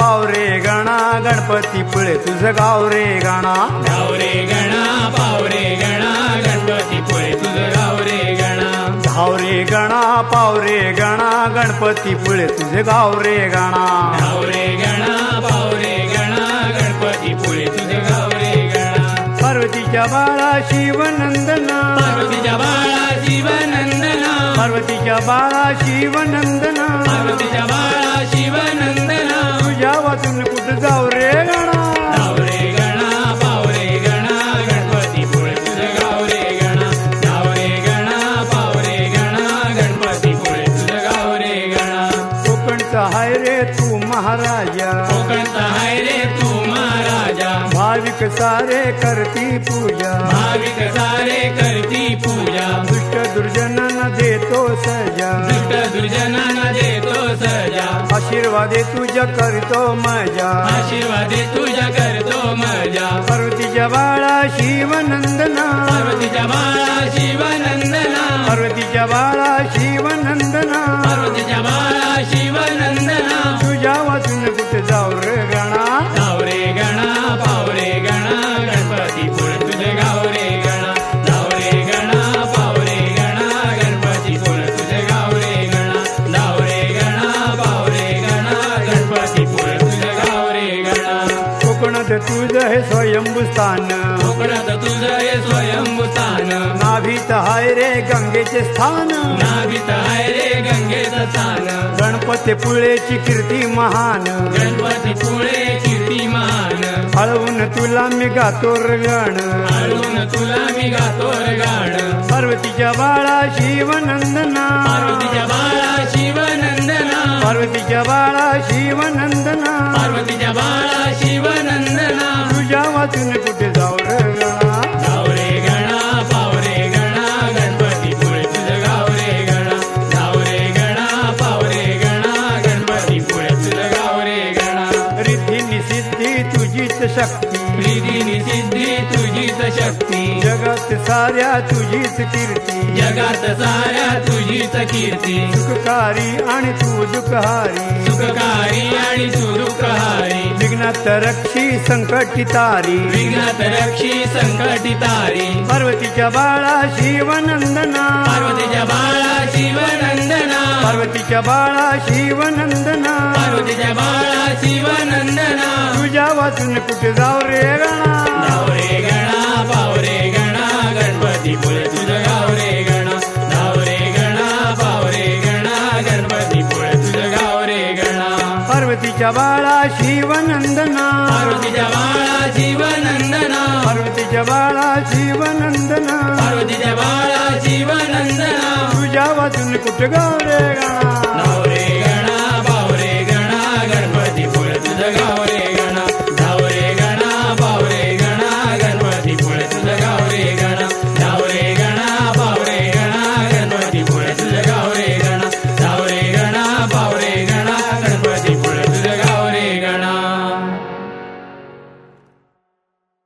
पावरे गणा गणपती पुळे तुझं गाव रे गणा. गावरे गणा पावरे गणा गणपती पुळे तुझं गावरे गणा. धावरे गणा पावरे गणा गणपती पुळे तुझे गाव रे गणा. गावरे गणा पावरे गणा गणपती पुळे तुझं गावरे गणा. पार्वतीच्या बाळा शिवनंदना. पार्वतीच्या बाळा शिवनंदना. पार्वतीच्या बाळा शिवनंदना. पार्वतीच्या कोकणचा हाय रे तू महाराजा. कोकणचा हाय रे तू महाराजा. भाविक सारे करती पूजा. भाविक सारे करती पूजा. दुष्ट दुर्जनांना देतो सजा. दुष्ट दुर्जनांना देतो सजा. आशीर्वादे तुझ्या करतो मजा आशीर्वादे तुझ्या करतो मजा पार्वतीच्या बाळा शिवनंदना. पार्वतीच्या बाळा शिवनंदना. पार्वतीच्या बाळा शिवनंदना. तुझं हे स्वयंभू स्थान. कोकणात तुझं हे स्वयंभूतान नाभीत हाय रे गंगेचे स्थान. नाभित आहे रे गंगेचं स्थान. गणपती पुळेची कीर्ती महान. गणपती पुळे कीर्तिमान हळवून तुला मी गातो रे गण आळून तुला मी गातो रे गाण पार्वतीच्या बाळा शिवनंदना. पार्वतीच्या बाळा शिवनंदना. पार्वतीच्या बाळा शिवनंदना. पार्वतीच्या बाळा रिद्धी निसिद्धी तुझीच शक्ती. प्रीतीनी सिद्धी तुझीच शक्ती. जगात साऱ्या तुझीच कीर्ती. जगात साऱ्या तुझीच कीर्ती. सुखकारी आणि तू दुःखहारी. सुखकारी आणि तू दुःखहारी. विघ्नात रक्षी संकटी तारी विघ्नात रक्षी संकटी तारी पार्वतीच्या बाळा शिवनंदना. पार्वतीच्या बाळा शिवनंदना. पार्वतीच्या बाळा शिवनंदना. पार्वतीच्या वाचून कुठे जाऊ रे गणा गणा पावरे गणा गणपती पुळे तुझं गावरे गणा गावरे गणा पावरे गणा गणपती पुळे तुझं गावरे गणा पार्वतीच्या बाळा शिवनंदना पार्वतीच्या बाळा शिवनंदना पार्वतीच्या बाळा शिवनंदना पार्वतीच्या बाळा शिवनंदना तुझ्या वाचून कुठे गाव रे गणा